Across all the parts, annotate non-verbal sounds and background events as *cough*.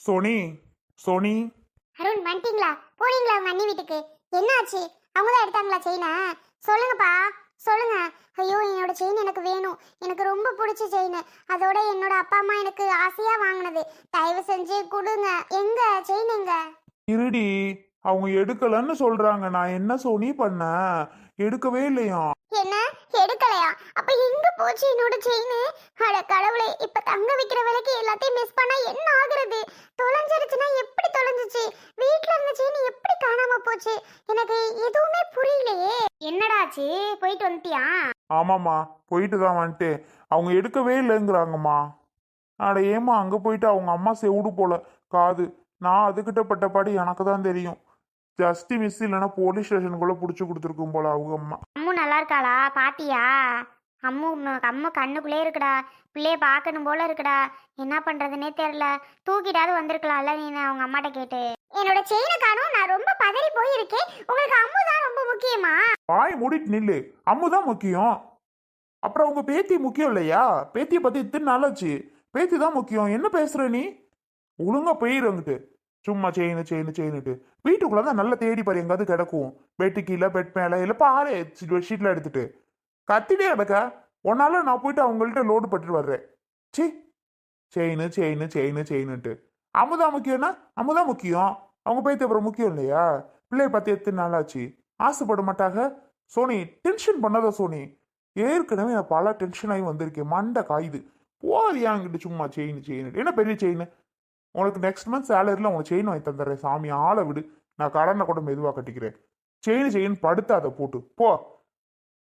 Sony Sony. Arun வந்துட்டீங்களா? போனீங்களா உங்க அண்ணி வீட்டுக்கு? என்னாச்சு? அவங்க தான் எடுத்தாங்களா செயினை சொல்லுங்கப்பா சொல்லுங்க. ஐயோ என்னோட செயின் எனக்கு வேணும். எனக்கு ரொம்ப பிடிச்ச செயின் அதோட என்னோட அப்பா அம்மா எனக்கு ஆசையா வாங்கினது. தயவு செஞ்சு கொடுங்க. எங்க? செயின் எங்க? இருடி அவங்க எடுக்கலன்னு சொல்றாங்க. நான் என்ன சோனி பண்ணேன்? எடுக்கவே இல்லையா என்ன எடுக்கலையா? அப்ப எங்க போச்சு என்னோட செயின் அட கடவுளே இப்ப தங்க விக்கிற விலைக்கு எல்லாத்தையும் மிஸ் பண்ணா என்ன ஆகுறது? தொலைஞ்சிருச்சுன்னா எப்படி தொலைஞ்சிச்சு? வீட்ல இருந்த செயின் எப்படி காணாம போச்சு? எனக்கு எதுவுமே புரியலையே. என்னடாச்சு போயிட்டு வந்துட்டியா? ஆமாம்மா போயிட்டு தான் வந்துட்டு அவங்க எடுக்கவே இல்லைங்கிறாங்கம்மா. அட ஏம்மா அங்கே போயிட்டு அவங்க அம்மா செவுடு போல. காது. நான் அதுக்கிட்ட பட்டபாடு எனக்கு தான் தெரியும். ஜஸ்ட் மிஸ் இல்லைன்னா போலீஸ் ஸ்டேஷனுக்குள்ளே பிடிச்சி கொடுத்துருக்கும் போல அவங்க அம்மா. அம்மு நல்லா இருக்காளா? பாத்தியா? அம்மு அம்மு கண்ணுக்குள்ளே இருக்குடா. பிள்ளைய பார்க்கணும் போல இருக்குடா. என்ன பண்றதுனே தெரியல. தூக்கிட்டாவது வந்திருக்கலாம்ல நீ அவங்க அம்மாட்ட கேட்டு. என்னோட செயினை காணும். நான் ரொம்ப பதறி போயிருக்கேன். உங்களுக்கு அம்மு தான் ரொம்ப முக்கியமா? வாய் மூடிட்டு நில்லு. அம்மு தான் முக்கியம். அப்புறம் உங்க பேத்தி முக்கியம் இல்லையா? பேத்தியை பத்தி இத்தனை நாளாச்சு பேத்தி தான் முக்கியம். என்ன பேசுற நீ? ஒழுங்கா போயிருங்கிட்டு சும்மா செயின் செயின் செயின்னுட்டு வீட்டுக்குள்ள தான் நல்லா தேடி பாரு எங்காவது கிடக்கும். பெட்டு கீழே பெட் மேலே இல்லை பாரு ஷீட்ல எடுத்துட்டு. கத்திட்டே கிடக்க. ஒன்னால நான் போயிட்டு அவங்கள்ட்ட லோடு பட்டுட்டு வர்றேன். சி செயின் செயின் செயின் செயின்னுட்டு அமுதா முக்கியம்னா அமுதா முக்கியம். அவங்க போய் அப்புறம் முக்கியம் இல்லையா? பிள்ளைய பார்த்து எத்தனை நாளாச்சு ஆசைப்பட மாட்டாங்க. சோனி டென்ஷன் பண்ணாத சோனி. ஏற்கனவே நான் பல டென்ஷன் ஆகி வந்திருக்கேன் மண்டை காயுது. போறியாங்கிட்டு சும்மா செயின் செயின் என்ன பெரிய செயின் உனக்கு நெக்ஸ்ட் மந்த் சேலரியில் உனக்கு செயின் வாங்கி தந்துடுறேன். சாமி ஆளை விடு. நான் கடனை கூட மெதுவாக கட்டிக்கிறேன். செயின் செயின் படுத்தாத போட்டு. போ.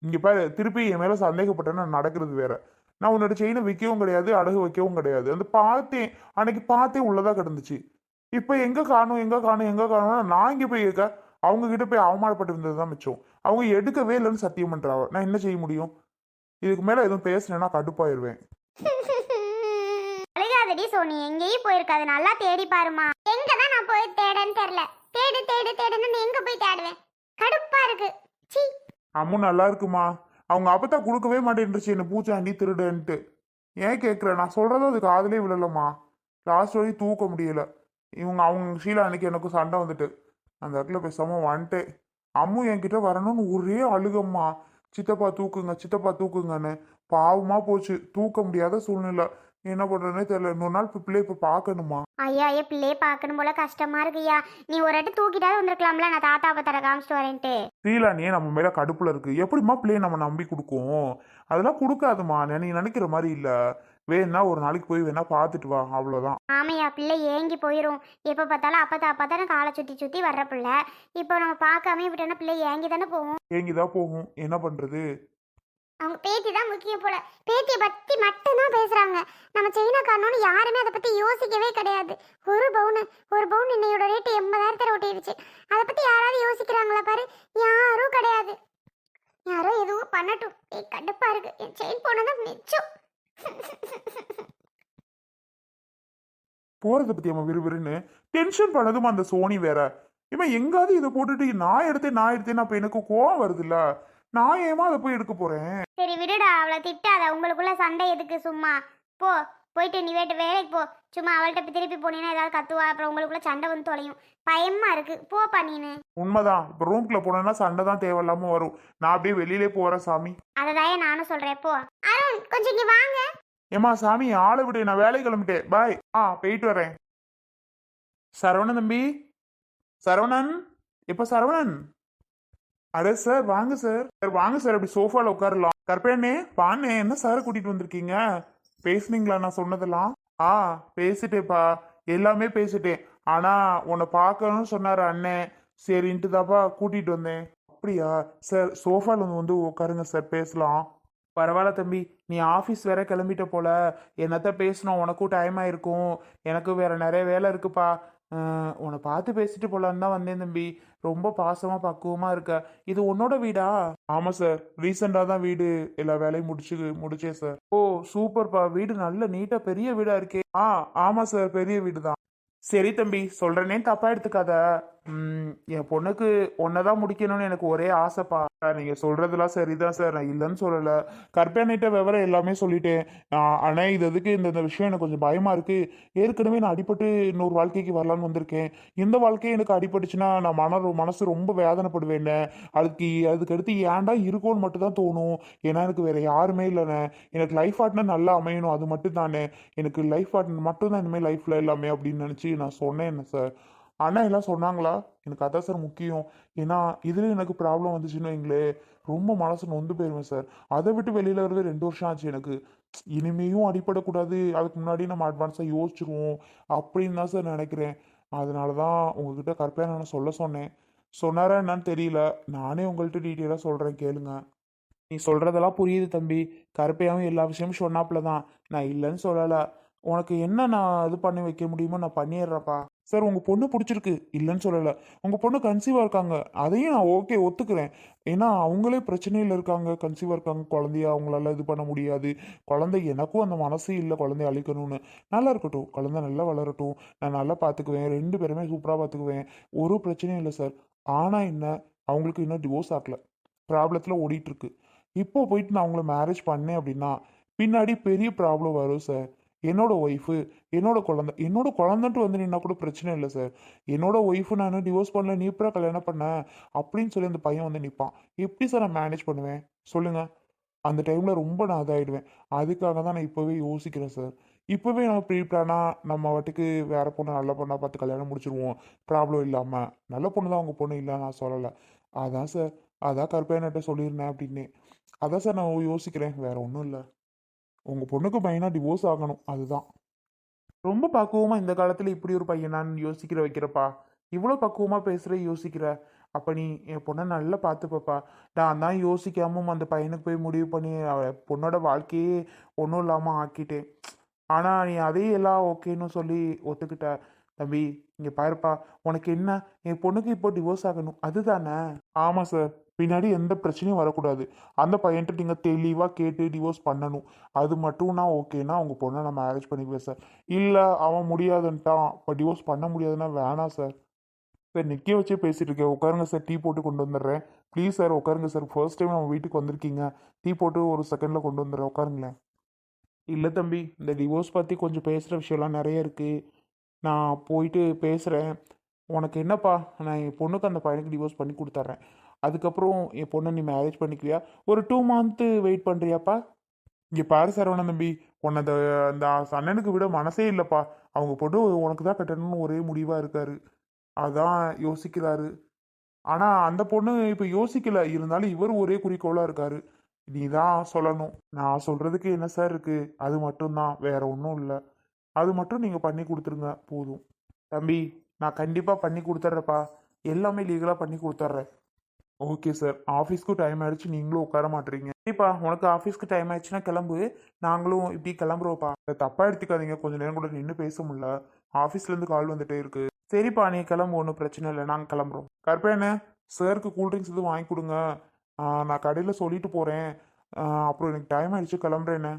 இங்கே பாரு திருப்பி என் மேலே சந்தேகப்பட்டேன்னா நடக்கிறது வேற. நான் உன்னோட செயினை விற்கவும் கிடையாது அடகு வைக்கவும் கிடையாது. அந்த பார்த்தேன். அன்னைக்கு பார்த்தே உள்ளதாக கிடந்துச்சு. இப்போ எங்கே காணும் எங்கே காணும் எங்கே காணும்னா நான் இங்கே போய் கேட்க அவங்க கிட்ட போய் அவமானப்பட்டு இருந்தது தான் மிச்சம். அவங்க எடுக்கவே இல்லைன்னு சத்தியம் பண்றாவ நான் என்ன செய்ய முடியும்? இதுக்கு மேலே எதுவும் பேசினேன்னா கடுப்பாயிருவேன். *laughs* So Sony. எங்கேயும் போயிருக்காது. நல்லா தேடி பாருமா எங்க தான் நான் போய் தேடன்னு தெரியல. தேடு தேடு தேடுன்னு எங்க போய் தேடுவேன்? கடுப்பா இருக்கு. சீ அம்மு நல்லா இருக்குமா? அவங்க அப்பத்தா கொடுக்கவே மாட்டேன்ருச்சு என்ன பூச்சாண்டி திருடுன்ட்டு. ஏன் கேட்குற நான் சொல்கிறதும் அது காதலே விழலம்மா. லாஸ்ட் வரையும் தூக்க முடியல. இவங்க அவங்க ஷீலா அன்னைக்கு எனக்கு சண்டை வந்துட்டு. அந்த இடத்துல பேசாமல் வந்துட்டேன் அம்மு என்கிட்ட வரணும்னு ஒரே அழுகம்மா. சித்தப்பா தூக்குங்க சித்தப்பா தூக்குங்கன்னு. பாவமாக போச்சு. தூக்க முடியாத சூழ்நிலை. என்ன பண்றதுனே தெரியல. இன்னொரு நாள் பிள்ளைய இப்போ பார்க்கணுமா ஐயா ஐயா பிள்ளைய பார்க்கணும் போல கஷ்டமா இருக்குய்யா நீ ஒரு வாட்டி தூக்கிட்டாவது வந்திருக்கலாம்ல நான் தாத்தா பத்தர காமிச்சிட்டு வரேன்ட்டு. ஸ்ரீலானியே நம்ம மேல கடுப்புல இருக்கு. எப்படிம்மா பிள்ளைய நம்ம நம்பி கொடுக்கும்? அதெல்லாம் கொடுக்காதுமா நீ நினைக்கிற மாதிரி இல்ல. வேணா ஒரு நாளைக்கு போய் வேணா பார்த்துட்டு வா. அவ்வளவுதான். ஆமையா பிள்ளை ஏங்கி போயிடும் எப்போ பார்த்தாலும் அப்பத்தா அப்பத்தானே காலை சுற்றி சுற்றி வர்ற பிள்ளை. இப்போ நம்ம பார்க்காம விட்டோன்னா பிள்ளை ஏங்கி தானே போகும்? ஏங்கிதான் போகும். என்ன பண்றது? அவங்க பேத்தி தான் முக்கியம் போல. பேத்தியை பற்றி மட்டும்தான் பேசுகிறாங்க நம்ம சைனா காரணம்னு யாருமே அதை பற்றி யோசிக்கவே கிடையாது. ஒரு பவுனு ஒரு பவுன் இன்னையோட ரேட்டு எண்பதாயிரத்தை ஓட்டிடுச்சு அதை பற்றி யாராவது யோசிக்கிறாங்களா பாரு? யாரும் கிடையாது. யாரோ எதுவும் பண்ணட்டும். ஏ கடுப்பாக இருக்கு. என் செயின் போனதான் மிச்சம். போகிறத பற்றி அவன் விறுவிறுன்னு டென்ஷன் பண்ணதும் அந்த சோனி வேற? இவன் எங்காவது இதை போட்டுட்டு நான் எடுத்தேன் நான் எடுத்தேன் அப்போ எனக்கு கோவம் வருதுல்ல? நான் ஏமா அதை போய் எடுக்க போறேன்? சரி விடுடா. அவளை திட்டாத. உங்களுக்குள்ள சண்டை எதுக்கு? சும்மா. போ. போயிட்டு நீ வேட்டு வேலைக்கு போ. சும்மா அவள்கிட்ட திருப்பி போனீங்கன்னா ஏதாவது கத்துவா. அப்புறம் உங்களுக்குள்ள சண்டை வந்து தொலையும். பயமா இருக்கு. போப்பா நீனு. உண்மைதான். இப்ப ரூம்குள்ள போனேன்னா சண்டை தான் தேவையில்லாம வரும். நான் அப்படியே வெளியிலே போறேன் சாமி. அததான் நானும் சொல்றேன். போ. அருண் கொஞ்சம் இங்க வாங்க. ஏமா சாமி ஆளை விடு. நான் வேலை கிளம்பிட்டேன். பாய் ஆ போயிட்டு வரேன். சரவணன் தம்பி. சரவணன்? இப்ப சரவணன்? அட சார் வாங்க சார் சார் வாங்க சார் அப்படி சோஃபால உட்காரலாம். கற்பேனே வாண்ணே என்ன சார் கூட்டிட்டு வந்திருக்கீங்க? பேசுனீங்களா நான் சொன்னதெல்லாம்? ஆ பேசிட்டேப்பா. எல்லாமே பேசிட்டேன். ஆனா உன்னை பார்க்கணும்னு சொன்னார் அண்ணன் சரின்ட்டு தாப்பா கூட்டிட்டு வந்தேன். அப்படியா? சார் சோஃபால வந்து வந்து உட்காருங்க சார் பேசலாம். பரவாயில்ல தம்பி. நீ ஆஃபீஸ் வேற கிளம்பிட்ட போல. என்னத்த பேசணும் உனக்கும் டைம் ஆயிருக்கும். எனக்கும் வேற நிறைய வேலை இருக்குப்பா. உன்னை பார்த்து பேசிட்டு போலான்னு தான் வந்தேன் தம்பி. ரொம்ப பாசமா பக்குவமா இருக்க. இது உன்னோட வீடா? ஆமா சார். ரீசெண்டா தான் வீடு. எல்லா வேலையும் முடிச்சு முடிச்சேன் சார். ஓ சூப்பர்ப்பா வீடு நல்ல நீட்டா பெரிய வீடா இருக்கே. ஆ ஆமா சார். பெரிய வீடு தான் சரி தம்பி. சொல்றேனே தப்பா எடுத்துக்காத. என் பொண்ணுக்கு ஒன்றை தான் முடிக்கணும்னு எனக்கு ஒரே ஆசைப்பா. சார் நீங்கள் சொல்கிறதுலாம் சரிதான் சார். நான் இல்லைன்னு சொல்லலை. கற்பனைட்ட விவரம் எல்லாமே சொல்லிட்டேன். ஆனால் இது எதுக்கு இந்த இந்த விஷயம் எனக்கு கொஞ்சம் பயமாக இருக்குது ஏற்கனவே நான் அடிபட்டு இன்னொரு வாழ்க்கைக்கு வரலான்னு வந்திருக்கேன். இந்த வாழ்க்கையே எனக்கு அடிபட்டுச்சுன்னா நான் மன மனசு ரொம்ப வேதனைப்படுவேன் அதுக்கு அதுக்கடுத்து ஏன்டா இருக்கும்னு மட்டும் தான் தோணும். ஏன்னா எனக்கு வேற யாருமே இல்லைண்ணே. எனக்கு லைஃப் பார்ட்னர் நல்லா அமையணும். அது மட்டும் தானே எனக்கு லைஃப் பார்ட்னர் மட்டும் தான் இனிமேல் லைஃப்பில் எல்லாமே அப்படின்னு நினச்சி நான் சொன்னேன் என்ன சார் அண்ணா எல்லாம் சொன்னாங்களா? எனக்கு அதான் சார் முக்கியம். ஏன்னா இதில் எனக்கு ப்ராப்ளம் வந்துச்சுன்னு வைங்களே. ரொம்ப மனசு நொந்து போயிருவேன் சார். அதை விட்டு வெளியில் வரவே ரெண்டு வருஷம் ஆச்சு எனக்கு. இனிமேயும் அடிபடக்கூடாது. அதுக்கு முன்னாடி நம்ம அட்வான்ஸாக யோசிச்சிருவோம். அப்படின்னு தான் சார் நினைக்கிறேன். அதனால தான் உங்ககிட்ட கற்பையாக நான் சொல்ல சொன்னேன். சொன்னாரா என்னன்னு தெரியல. நானே உங்கள்கிட்ட டீட்டெயிலாக சொல்கிறேன் கேளுங்க. நீ சொல்கிறதெல்லாம் புரியுது தம்பி. கருப்பையாகவும் எல்லா விஷயமும் சொன்னாப்புல தான். நான் இல்லைன்னு சொல்லலை. உனக்கு என்ன நான் இது பண்ணி வைக்க முடியுமோ நான் பண்ணிடுறேன்ப்பா. சார் உங்கள் பொண்ணு பிடிச்சிருக்கு. இல்லைன்னு சொல்லலை. உங்கள் பொண்ணு கன்சீவாக இருக்காங்க. அதையும் நான் ஓகே ஒத்துக்கிறேன். ஏன்னா அவங்களே பிரச்சனையில் இருக்காங்க. கன்சீவாக இருக்காங்க. குழந்தைய அவங்களால இது பண்ண முடியாது. குழந்தை எனக்கும் அந்த மனசு இல்லை. குழந்தைய அழிக்கணும்னு. நல்லா இருக்கட்டும். குழந்தை நல்லா வளரட்டும். நான் நல்லா பார்த்துக்குவேன் ரெண்டு பேருமே சூப்பராக பார்த்துக்குவேன் ஒரு பிரச்சனையும் இல்லை சார். ஆனால் என்ன? அவங்களுக்கு இன்னும் டிவோர்ஸ் ஆகல. ப்ராப்ளத்தில் ஓடிட்டுருக்கு இப்போ போயிட்டு நான் அவங்கள மேரேஜ் பண்ணேன் அப்படின்னா பின்னாடி பெரிய ப்ராப்ளம் வரும் சார். என்னோட ஒய்ஃபு என்னோட குழந்தை என்னோட குழந்தைன்ட்டு வந்து நின்னா கூட பிரச்சனை இல்லை சார் என்னோட ஒய்ஃபு நான் டிவோர்ஸ் பண்ணல நீ அப்புறம் கல்யாணம் பண்ண? அப்படின்னு சொல்லி அந்த பையன் வந்து நிற்பான் எப்படி சார் நான் மேனேஜ் பண்ணுவேன்? சொல்லுங்கள் அந்த டைமில் ரொம்ப நான் இதாகிடுவேன் அதுக்காக தான் நான் இப்போவே யோசிக்கிறேன் சார் இப்போவே நம்ம ப்ரீ பிளானாக நம்ம வாட்டுக்கு வேற பொண்ணு நல்ல பொண்ணாக பார்த்து கல்யாணம் முடிச்சிருவோம். ப்ராப்ளம் இல்லாமல் நல்ல பொண்ணு தான் உங்கள் பொண்ணு இல்லை நான் சொல்லலை. அதான் சார் அதான் கருப்பையான்ட்ட சொல்லியிருந்தேன் அப்படின்னு. அதான் சார் நான் யோசிக்கிறேன். வேற ஒன்றும் இல்லை. உங்கள் பொண்ணுக்கு பையனாக டிவோர்ஸ் ஆகணும். அதுதான். ரொம்ப பக்குவமாக இந்த காலத்தில் இப்படி ஒரு பையனான்னு யோசிக்கிற வைக்கிறப்பா. இவ்வளோ பக்குவமாக பேசுகிற யோசிக்கிற. அப்போ நீ என் பொண்ணை நல்லா பார்த்துப்பப்பா. நான் தான் யோசிக்காமல் அந்த பையனுக்கு போய் முடிவு பண்ணி பொண்ணோட வாழ்க்கையே ஒன்றும் இல்லாமல் ஆக்கிட்டேன். ஆனால் நீ அதே எல்லாம் ஓகேன்னு சொல்லி ஒத்துக்கிட்ட. தம்பி இங்கே பாருப்பா. உனக்கு என்ன? என் பொண்ணுக்கு இப்போ டிவோர்ஸ் ஆகணும். அதுதானே? ஆமாம் சார் பின்னாடி எந்த பிரச்சனையும் வரக்கூடாது. அந்த பையன்கிட்ட நீங்கள் தெளிவாக கேட்டு டிவோர்ஸ் பண்ணணும். அது மட்டும் ஓகேனா உங்கள் பொண்ணை நான் மேரேஜ் பண்ணிக்குவேன் சார் இல்லை அவன் முடியாதுன்ட்டான். இப்போ டிவோர்ஸ் பண்ண முடியாதுன்னா வேணாம் சார் சார் நிற்க வச்சே பேசிகிட்டு இருக்கேன். உட்காருங்க சார் டீ போட்டு கொண்டு வந்துடுறேன். ப்ளீஸ் சார் உட்காருங்க சார் ஃபர்ஸ்ட் டைம் நம்ம வீட்டுக்கு வந்திருக்கீங்க. டீ போட்டு ஒரு செகண்டில் கொண்டு வந்துடுறேன். உட்காருங்களேன். இல்லை தம்பி இந்த டிவோர்ஸ் பற்றி கொஞ்சம் பேசுகிற விஷயம்லாம் நிறைய இருக்குது நான் போயிட்டு பேசுகிறேன் உனக்கு என்னப்பா? நான் என் பொண்ணுக்கு அந்த பையனுக்கு டிவோர்ஸ் பண்ணி கொடுத்துட்றேன். அதுக்கப்புறம் என் பொண்ணை நீ மேரேஜ் பண்ணிக்குவியா ஒரு டூ மந்த்து வெயிட் பண்ணுறியாப்பா இங்கே பாரு சரவணன் தம்பி உன்னை அந்த அந்த அண்ணனுக்கு விட மனசே இல்லைப்பா. அவங்க பொண்ணு உனக்கு தான் கட்டணும்னு ஒரே முடிவாக இருக்காரு. அதான் யோசிக்கிறாரு. ஆனால் அந்த பொண்ணு இப்போ யோசிக்கல. இருந்தாலும் இவர் ஒரே குறிக்கோளாக இருக்காரு. நீ தான் சொல்லணும். நான் சொல்கிறதுக்கு என்ன சார் இருக்குது அது மட்டும்தான் வேற ஒன்றும் இல்லை. அது மட்டும் நீங்கள் பண்ணி கொடுத்துருங்க. போதும். தம்பி நான் கண்டிப்பாக பண்ணி கொடுத்துட்றேப்பா எல்லாமே லீகலாக பண்ணி கொடுத்துட்றேன். ஓகே சார் ஆஃபீஸ்க்கு டைம் ஆயிடுச்சு. நீங்களும் உட்கார மாட்டீங்க சரிப்பா உனக்கு ஆஃபீஸ்க்கு டைம் ஆயிடுச்சுன்னா கிளம்பு. நாங்களும் இப்படி கிளம்புறோப்பா அதை தப்பாக எடுத்துக்காதீங்க. கொஞ்சம் நேரம் கூட நின்று பேச முடியல. ஆஃபீஸ்லேருந்து கால் வந்துட்டே இருக்கு. சரிப்பா நீ கிளம்பு. ஒன்றும் பிரச்சனை இல்லை. நாங்கள் கிளம்புறோம். கருப்பேண்ணே சாருக்கு கூல்ட்ரிங்க்ஸ் எதுவும் வாங்கி கொடுங்க. நான் கடையில் சொல்லிட்டு போகிறேன் அப்புறம் எனக்கு டைம் ஆயிடுச்சு. கிளம்புறேண்ணே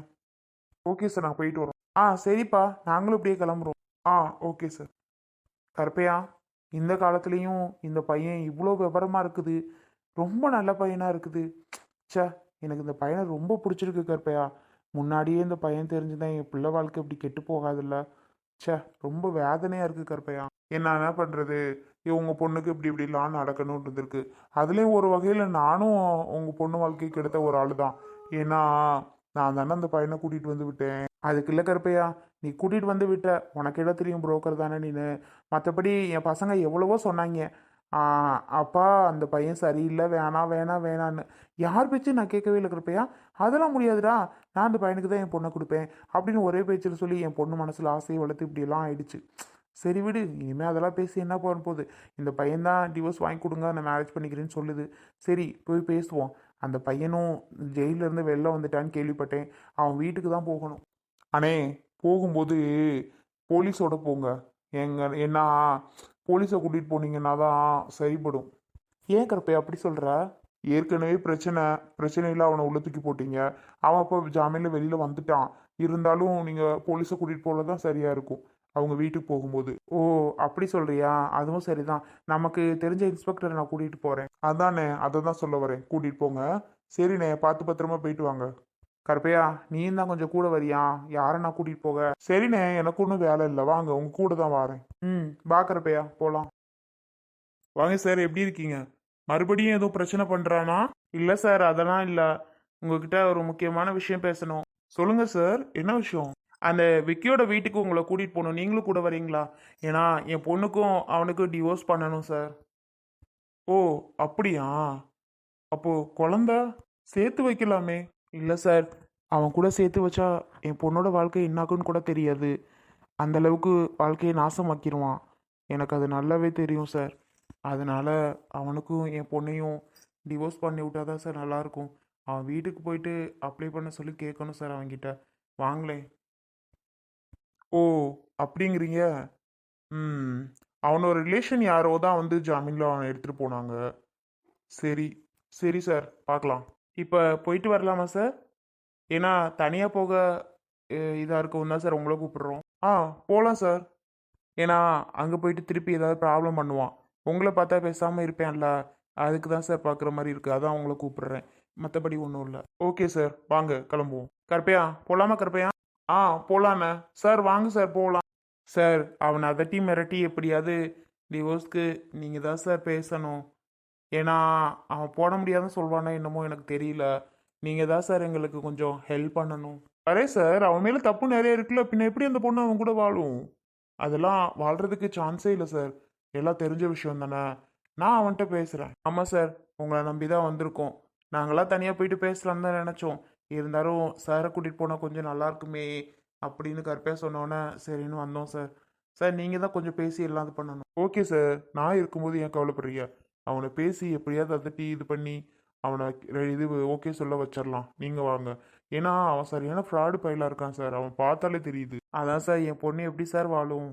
ஓகே சார் நான் போயிட்டு வரோம். ஆ சரிப்பா. நாங்களும் இப்படியே கிளம்புறோம். ஆ ஓகே சார் கருப்பையா இந்த காலத்துலேயும் இந்த பையன் இவ்வளோ விவரமாக இருக்குது. ரொம்ப நல்ல பையனாக இருக்குது. ச்சே எனக்கு இந்த பையனை ரொம்ப பிடிச்சிருக்கு கற்பையா முன்னாடியே இந்த பையன் தெரிஞ்சுதான் என் பிள்ளை வாழ்க்கை இப்படி கெட்டு போகாதுல்ல. ச்சே ரொம்ப வேதனையாக இருக்குது கற்பையா என்ன என்ன பண்ணுறது உங்கள் பொண்ணுக்கு இப்படி இப்படிலாம் நடக்கணும்னு இருந்திருக்கு. அதுலேயும் ஒரு வகையில் நானும் உங்கள் பொண்ணு வாழ்க்கைக்கு எடுத்த ஒரு ஆள் தான் ஏன்னா நான் தானே அந்த பையனை கூட்டிகிட்டு வந்து விட்டேன். அதுக்கு இல்லை கருப்பையா நீ கூட்டிகிட்டு வந்து விட்ட. உனக்கு இடம் தெரியும் புரோக்கர் தானே நீனு. மற்றபடி என் பசங்க எவ்வளவோ சொன்னாங்க. அப்பா அந்த பையன் சரியில்லை. வேணாம் வேணாம் வேணான்னு. யார் பேச்சு நான் கேட்கவே இல்லை அதெல்லாம் முடியாதுடா. நான் அந்த பையனுக்கு தான் என் பொண்ணை கொடுப்பேன் அப்படின்னு ஒரே பேச்சில் சொல்லி என் பொண்ணு மனசில் ஆசையை வளர்த்து இப்படியெல்லாம் ஆயிடுச்சு. சரி விடு. இனிமேல் அதெல்லாம் பேசி என்ன பண்ண போகுது? இந்த பையன் தான் டிவோர்ஸ் வாங்கி கொடுங்க. நான் மேரேஜ் பண்ணிக்கிறேன்னு சொல்லுது. சரி போய் பேசுவோம். அந்த பையனும் ஜெயிலிருந்து இருந்து வெளில வந்துட்டான்னு கேள்விப்பட்டேன். அவன் வீட்டுக்கு தான் போகணும். அண்ணே போகும்போது போலீஸோட போங்க. எங்க என்ன போலீஸை கூட்டிகிட்டு போனீங்கன்னா தான் சரிப்படும். ஏன் கருப்பை அப்படி சொல்கிற ஏற்கனவே பிரச்சனை பிரச்சனையில் அவனை உள்ள தூக்கி போட்டீங்க. அவன் அப்போ ஜாமீனில் வெளியில் வந்துட்டான். இருந்தாலும் நீங்கள் போலீஸை கூட்டிகிட்டு போகிறது தான் சரியாக இருக்கும். அவங்க வீட்டுக்கு போகும்போது. ஓ அப்படி சொல்கிறியா அதுவும் சரிதான். நமக்கு தெரிஞ்ச இன்ஸ்பெக்டரை நான் கூட்டிகிட்டு போகிறேன் அதானே அதை தான் சொல்ல வரேன். கூட்டிகிட்டு போங்க. சரிண்ணே பார்த்து பத்திரமா போயிட்டு வாங்க. கருப்பையா நீயும் தான் கொஞ்சம் கூட வரியா? யாரை நான் கூட்டிகிட்டு போக? சரிண்ணே எனக்கு ஒன்றும் வேலை இல்லை. வாங்க உங்க கூட தான் வரேன். ம். வா கருப்பையா போகலாம் வாங்க சார் எப்படி இருக்கீங்க? மறுபடியும் எதுவும் பிரச்சனை பண்ணுறானா இல்லை சார் அதெல்லாம் இல்லை. உங்ககிட்ட ஒரு முக்கியமான விஷயம் பேசணும். சொல்லுங்க சார் என்ன விஷயம்? அந்த விக்கியோட வீட்டுக்கு உங்களை கூட்டிகிட்டு போகணும். நீங்களும் கூட வரீங்களா? ஏன்னா என் பொண்ணுக்கும் அவனுக்கும் டிவோர்ஸ் பண்ணணும் சார். ஓ அப்படியா? அப்போ குழந்த? சேர்த்து வைக்கலாமே. இல்லை சார். அவன் கூட சேர்த்து வச்சா என் பொண்ணோட வாழ்க்கை என்னாக்குன்னு கூட தெரியாது. அந்த அளவுக்கு வாழ்க்கையை நாசமாக்கிடுவான் எனக்கு அது நல்லாவே தெரியும் சார். அதனால் அவனுக்கும் என் பொண்ணையும் டிவோர்ஸ் பண்ணி விட்டாதான் சார் நல்லாயிருக்கும் அவன் வீட்டுக்கு போயிட்டு அப்ளை பண்ண சொல்லி கேட்கணும் சார் அவன்கிட்ட. வாங்களேன். ஓ அப்படிங்கிறீங்க? ம். அவனோட ரிலேஷன் யாரோ தான் வந்து ஜாமீனில் அவனை எடுத்துகிட்டு போனாங்க. சரி சரி சார் பார்க்கலாம் இப்போ போயிட்டு வரலாமா சார்? ஏன்னா தனியாக போக இதாக இருக்கவும் தான் சார் உங்களை கூப்பிடுறோம். ஆ போகலாம் சார். ஏன்னா அங்கே போயிட்டு திருப்பி ஏதாவது ப்ராப்ளம் பண்ணுவான். உங்களை பார்த்தா பேசாமல் இருப்பேன்ல. அதுக்கு தான் சார் பார்க்குற மாதிரி இருக்குது அதான் உங்களை கூப்பிடுறேன். மற்றபடி ஒன்றும் இல்லை. Okay sir. வாங்க கிளம்புவோம். கருப்பையா போகலாமா கருப்பையா? ஆ போகலாண்ணே சார் வாங்க சார் போகலாம் சார் அவனை அதட்டி மிரட்டி எப்படியாவது டிவோர்ஸ்க்கு நீங்கள் தான் சார் பேசணும். ஏன்னா அவன் போட முடியாதுன்னு சொல்வானா என்னமோ எனக்கு தெரியல. நீங்கள் தான் சார் எங்களுக்கு கொஞ்சம் ஹெல்ப் பண்ணணும். அரே சார் அவன் மேலே தப்பு நிறைய இருக்குல்ல பின்ன எப்படி அந்த பொண்ணு அவன் கூட வாழும்? அதெல்லாம் வாழ்றதுக்கு சான்ஸே இல்லை சார். எல்லாம் தெரிஞ்ச விஷயம் தானே. நான் அவன்கிட்ட பேசுகிறேன் ஆமாம் சார் உங்களை நம்பி தான் வந்திருக்கோம். நாங்களாம் தனியாக போயிட்டு பேசலான்னு தான் நினச்சோம். இருந்தாலும் சாரை கூட்டிகிட்டு போனால் கொஞ்சம் நல்லா இருக்குமே அப்படின்னு கருப்பையா சொன்னோன்னே சரின்னு வந்தோம் சார். சார் நீங்கள் தான் கொஞ்சம் பேசி எல்லாம் இது பண்ணணும். ஓகே சார் நான் இருக்கும்போது ஏன் கவலைப்படுறீங்க? அவனை பேசி எப்படியாவது அதட்டி இது பண்ணி அவனை இது ஓகே சொல்ல வச்சிடலாம். நீங்கள் வாங்க. ஏன்னா அவன் சரியான ஃப்ராடு பயிலாக இருக்கான் சார். அவன் பார்த்தாலே தெரியுது. அதான் சார் என் பொண்ணு எப்படி சார் வாழும்?